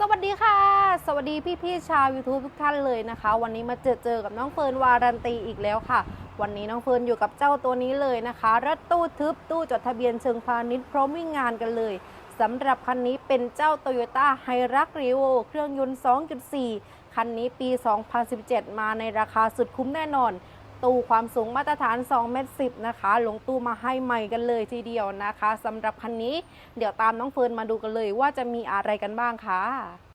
สวัสดีค่ะ สวัสดีพี่ๆชาว YouTube ทุกท่านเลยนะคะ วันนี้มาเจอเจอกับน้องเฟิร์นวารันตีอีกแล้วค่ะ วันนี้น้องเฟิร์นอยู่กับเจ้าตัวนี้เลยนะคะรถตู้ทึบตู้จดทะเบียนเชิงพาณิชย์พร้อมวิ่งงานกันเลยสำหรับคันนี้เป็นเจ้า Toyota h i r u x r e v o เครื่องยนต์ 2.4 คันนี้ปี 2017 มาในราคาสุดคุ้มแน่นอน ตู้ความสูงมาตรฐาน2เมตร10นะคะ ลงตู้มาให้ใหม่กันเลยทีเดียวนะคะสำหรับคันนี้เดี๋ยวตามน้องเฟิร์นมาดูกันเลยว่าจะมีอะไรกันบ้างคะ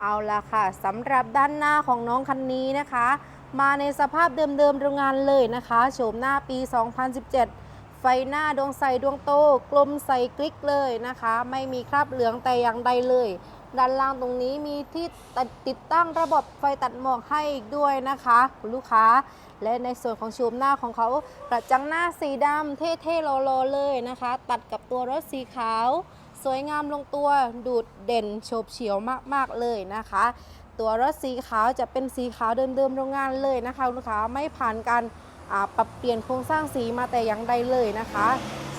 เอาละค่ะสำหรับด้านหน้าของน้องคันนี้นะคะ มาในสภาพเดิมๆโรงงานเลยนะคะโฉมหน้าปี 2017ไฟหน้าดวงใสดวงโตกลมใสกลิกเลยนะคะ ไม่มีคราบเหลืองแต่อย่างใดเลย ด้านล่างตรงนี้มีที่ติดตั้งระบบไฟตัดหมอกให้อีกด้วยนะคะคุณลูกค้า และในส่วนของโฉมหน้าของเขากระจังหน้าสีดำเท่ๆโลๆเลยนะคะ ตัดกับตัวรถสีขาว สวยงามลงตัวดูดเด่นโฉบเฉียวมากๆเลยนะคะ ตัวรถสีขาวจะเป็นสีขาวเดิมๆโรงงานเลยนะคะลูกค้าไม่ผ่านการปรับเปลี่ยนโครงสร้างสีมาแต่อย่างใดเลยนะคะ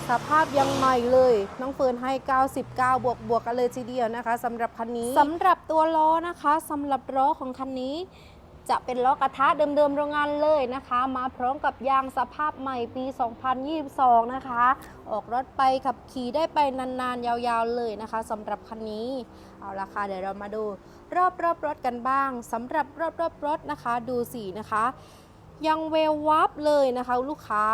สภาพยังใหม่เลย น้องเฟิร์นให้ 99 บวกบวกกันเลยทีเดียวนะคะสำหรับคันนี้สำหรับตัวล้อนะคะสำหรับล้อของคันนี้จะเป็นล้อกระทะเดิมๆโรงงานเลยนะคะ มาพร้อมกับยางสภาพใหม่ปี 2022 นะคะ ออกรถไปขับขี่ได้ไปนานๆ ยาวๆเลยนะคะสำหรับคันนี้ เอาละค่ะ เดี๋ยวเรามาดูรอบรอบๆรถกันบ้างสำหรับรอบรอบๆรถนะคะดูสีนะคะ ยังเวลวับเลยนะคะ ลูกค้า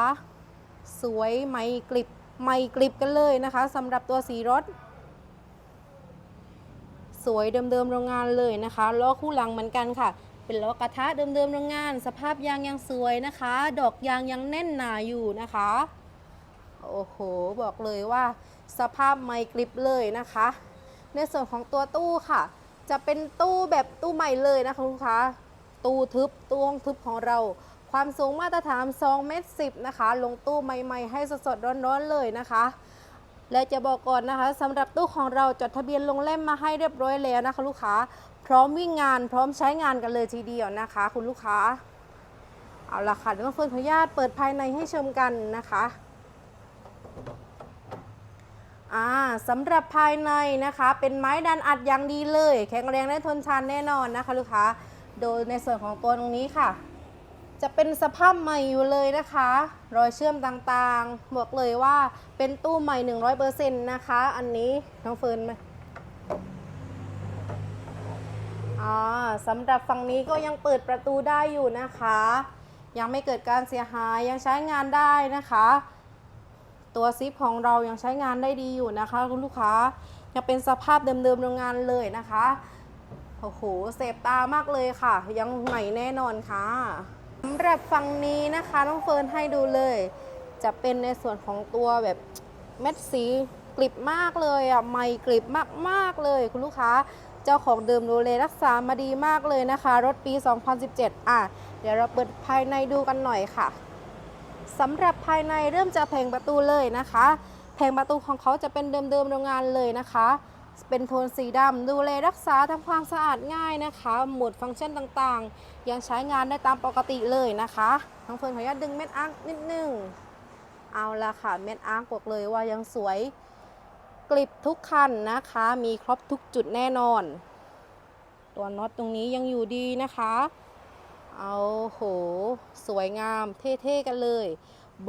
สวยไหมกลิบ ไหมกลิบกันเลยนะคะสำหรับตัวสีรถ สวยเดิมๆโรงงานเลยนะคะล้อคู่หลังเหมือนกันค่ะ เป็นล้อกระทะเดิมๆโรงงาน สภาพยางยังสวยนะคะ ดอกยางยังแน่นหนาอยู่นะคะโอ้โห บอกเลยว่าสภาพไม่กริบเลยนะคะ ในส่วนของตัวตู้ค่ะ จะเป็นตู้แบบตู้ใหม่เลยนะคะลูกค้า ตู้ทึบตู้ห้องทึบของเรา ความสูงมาตรฐาน2เมตร10นะคะ ลงตู้ใหม่ๆให้สดๆร้อนๆเลยนะคะ และจะบอกก่อนนะคะสำหรับตู้ของเราจดทะเบียนลงเล่มมาให้เรียบร้อยแล้วนะคะ ลูกค้าพร้อมวิ่งงานพร้อมใช้งานกันเลยทีเดียวนะคะ คุณลูกค้า เอาละค่ะเดี๋ยวต้องเฟิร์นขออนุญาตเปิดภายในให้ชมกันนะคะอ่าสำหรับภายในนะคะ เป็นไม้ดันอัดอย่างดีเลย แข็งแรงและทนทานแน่นอนนะคะ ลูกค้า โดยในส่วนของตัวตรงนี้ค่ะ จะเป็นสภาพใหม่อยู่เลยนะคะ รอยเชื่อมต่างๆ บอกเลยว่าเป็นตู้ใหม่ 100%นะคะ อันนี้น้องเฟิร์นไหมอ่าสำหรับฝั่งนี้ก็ยังเปิดประตูได้อยู่นะคะ ยังไม่เกิดการเสียหายยังใช้งานได้นะคะ ตัวซิปของเรายังใช้งานได้ดีอยู่นะคะ คุณลูกค้ายังเป็นสภาพเดิมๆโรงงานเลยนะคะโอ้โหเสพตามากเลยค่ะ ยังใหม่แน่นอนค่ะ สำหรับฝั่งนี้นะคะน้องเฟิร์นให้ดูเลย จะเป็นในส่วนของตัวแบบเม็ดสีกริบมากเลยอะใหม่กริบมากๆเลย คุณลูกค้าเจ้าของเดิมดูแลรักษามาดีมากเลยนะคะ รถปี 2017 อะ เดี๋ยวเราเปิดภายในดูกันหน่อยค่ะสำหรับภายในเริ่มจากแผงประตูเลยนะคะ แผงประตูของเขาจะเป็นเดิมๆโรงงานเลยนะคะ เป็นโทนสีดำดูแลรักษาทำความสะอาดง่ายนะคะ หมดฟังก์ชันต่างๆ ยังใช้งานได้ตามปกติเลยนะคะน้งเฟิร์นขออนุญาตดึงเม็ดอาร์คนิดนึง เอาละค่ะ เม็ดอาร์คบอกเลยว่ายังสวยกริบทุกคันนะคะ มีครบทุกจุดแน่นอน ตัวน็อตตรงนี้ยังอยู่ดีนะคะ เอาโห สวยงามเท่ๆกันเลย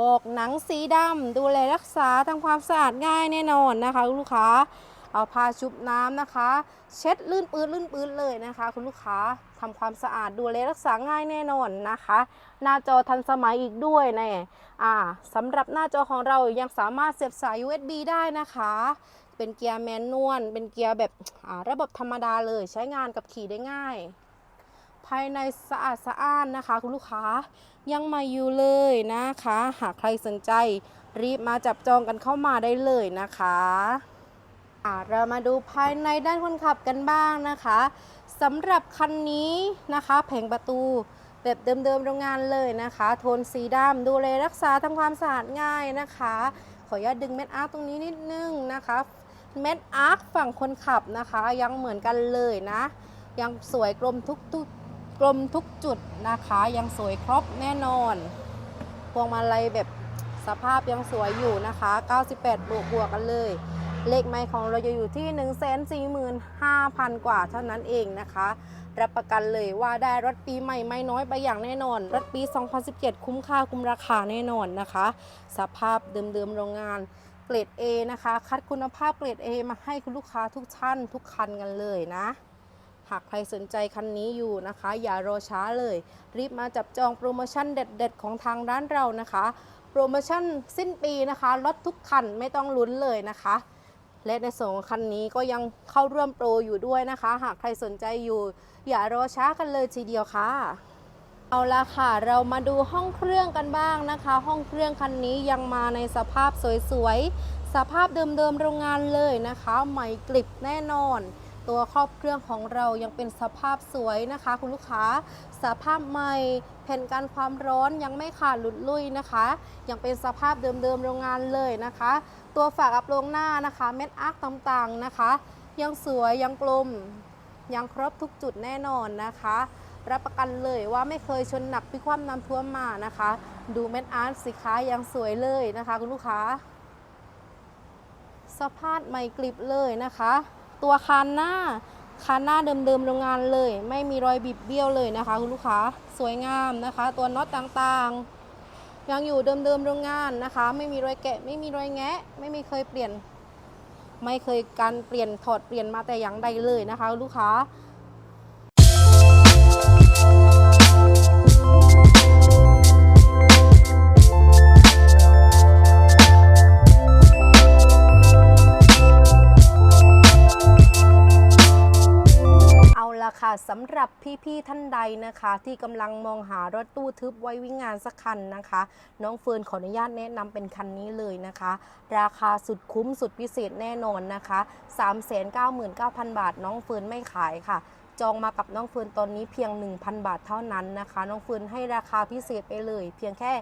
บอกหนังสีดำดูแลรักษาทำความสะอาดง่ายแน่นอนนะคะลูกค้า เอาผ้าชุบน้ำนะคะ เช็ดลื่นปืนลื่นปืนเลยนะคะ คุณลูกค้าทำความสะอาดดูแลรักษาง่ายแน่นอนนะคะ หน้าจอทันสมัยอีกด้วยแน่อ่าสำหรับหน้าจอของเรายังสามารถเสียบสาย USB ได้นะคะ เป็นเกียร์แมนนวลเป็นเกียร์แบบอ่าระบบธรรมดาเลยใช้งานกับขี่ได้ง่ายภายในสะอาดสะอ้านนะคะ คุณลูกค้ายังมาอยู่เลยนะคะ หากใครสนใจรีบมาจับจองกันเข้ามาได้เลยนะคะ เรามาดูภายในด้านคนขับกันบ้างนะคะสำหรับคันนี้นะคะแผงประตูแบบเดิมๆโรงงานเลยนะคะ โทนสีดำดูแลรักษาทำความสะอาดง่ายนะคะ ขออนุญาตดึงเม็ดอาร์ตตรงนี้นิดนึงนะคะเม็ดอาร์ตฝั่งคนขับนะคะ ยังเหมือนกันเลยนะ ยังสวยกลมทุกทุกกลมทุกจุดนะคะ ยังสวยครบแน่นอนพวงมาลัยแบบสภาพยังสวยอยู่นะคะ 98 บวกบวกกันเลย เลขไม้ของเราจะอยู่ที่ 145,000 กว่าเท่านั้นเองนะคะ รับประกันเลยว่าได้รถปีใหม่ไม่น้อยไปอย่างแน่นอน รถปี 2017 คุ้มค่าคุ้มราคาแน่นอนนะคะ สภาพเดิมๆโรงงานเกรด A นะคะ คัดคุณภาพเกรด A มาให้คุณลูกค้าทุกท่านทุกคันกันเลยนะ หากใครสนใจคันนี้อยู่นะคะ อย่ารอช้าเลย รีบมาจับจองโปรโมชั่นเด็ด ๆ ของทางร้านเรานะคะโปรโมชั่นสิ้นปีนะคะ ลดทุกคันไม่ต้องลุ้นเลยนะคะ และในส่วนของคันนี้ก็ยังเข้าร่วมโปรอยู่ด้วยนะคะ หากใครสนใจอยู่ อย่ารอช้ากันเลยทีเดียวค่ะ เอาละค่ะ เรามาดูห้องเครื่องกันบ้างนะคะ ห้องเครื่องคันนี้ยังมาในสภาพสวยๆ สภาพเดิมๆโรงงานเลยนะคะ ใหม่กลิบแน่นอน ตัวครอบเครื่องของเรายังเป็นสภาพสวยนะคะ คุณลูกค้าสภาพใหม่แผ่นกันความร้อนยังไม่ขาดหลุดลุ่ยนะคะ ยังเป็นสภาพเดิมๆโรงงานเลยนะคะ ตัวฝากอับโรงหน้านะคะ เม็ดอาร์คต่างๆนะคะ ยังสวยยังกลมยังครบทุกจุดแน่นอนนะคะ รับประกันเลยว่าไม่เคยชนหนักพิความนำท่วมมานะคะ ดูเม็ดอาร์ตสิคะยังสวยเลยนะคะ คุณลูกค้าสภาพใหม่กลิบเลยนะคะ ตัวคานหน้าคานหน้าเดิมๆโรงงานเลย ไม่มีรอยบิดเบี้ยวเลยนะคะคุณลูกค้าสวยงามนะคะ ตัวน็อตต่างๆ ยังอยู่เดิมๆโรงงานนะคะ ไม่มีรอยแกะ ไม่มีรอยแงะ ไม่มีเคยเปลี่ยน ไม่เคยการเปลี่ยนถอดเปลี่ยนมาแต่อย่างใดเลยนะคะ ลูกค้า สำหรับพี่ๆท่านใดนะคะ ที่กำลังมองหารถตู้ทึบไว้วิ่งงานสักคันนะคะ น้องเฟิร์นขออนุญาตแนะนำเป็นคันนี้เลยนะคะ ราคาสุดคุ้มสุดพิเศษแน่นอนนะคะ 399,000 บาท น้องเฟิร์นไม่ขายค่ะ จองมากับน้องเฟิร์นตอนนี้เพียง 1,000 บาทเท่านั้นนะคะ น้องเฟิร์นให้ราคาพิเศษไปเลย เพียงแค่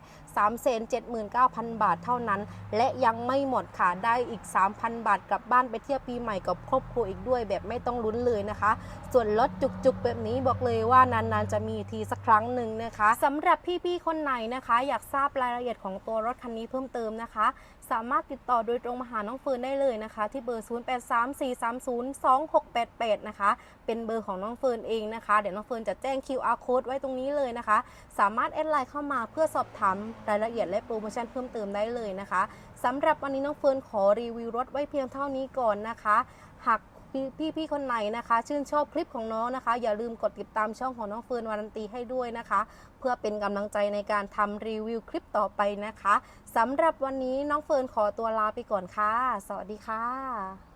379,000 บาทเท่านั้น และยังไม่หมดค่ะได้อีก 3,000 บาทกลับบ้านไปเที่ยวปีใหม่กับครอบครัวอีกด้วย แบบไม่ต้องลุ้นเลยนะคะ ส่วนลดจุกๆ แบบนี้บอกเลยว่านานๆจะมีทีสักครั้งหนึ่งนะคะสำหรับพี่ๆคนไหนนะคะ อยากทราบรายละเอียดของตัวรถคันนี้เพิ่มเติมนะคะ สามารถติดต่อโดยตรงมาหาน้องเฟิร์นได้เลยนะคะ ที่เบอร์ 0834302688 นะคะ เป็นเบอร์ของน้อง้องเฟิร์นเองนะคะ เดี๋ยวน้องเฟิร์นจะแจ้ง QR code ไว้ตรงนี้เลยนะคะ สามารถแอดไลน์เข้ามาเพื่อสอบถามรายละเอียดและโปรโมชั่นเพิ่มเติมได้เลยนะคะสำหรับวันนี้น้องเฟิร์นขอรีวิวรถไว้เพียงเท่านี้ก่อนนะคะ หากพี่พี่ๆคนไหนนะคะ ชื่นชอบคลิปของน้องนะคะ อย่าลืมกดติดตามช่องของน้องเฟิร์นวารันตีให้ด้วยนะคะ เพื่อเป็นกำลังใจในการทำรีวิวคลิปต่อไปนะคะสำหรับวันนี้น้องเฟิร์นขอตัวลาไปก่อนค่ะ สวัสดีค่ะ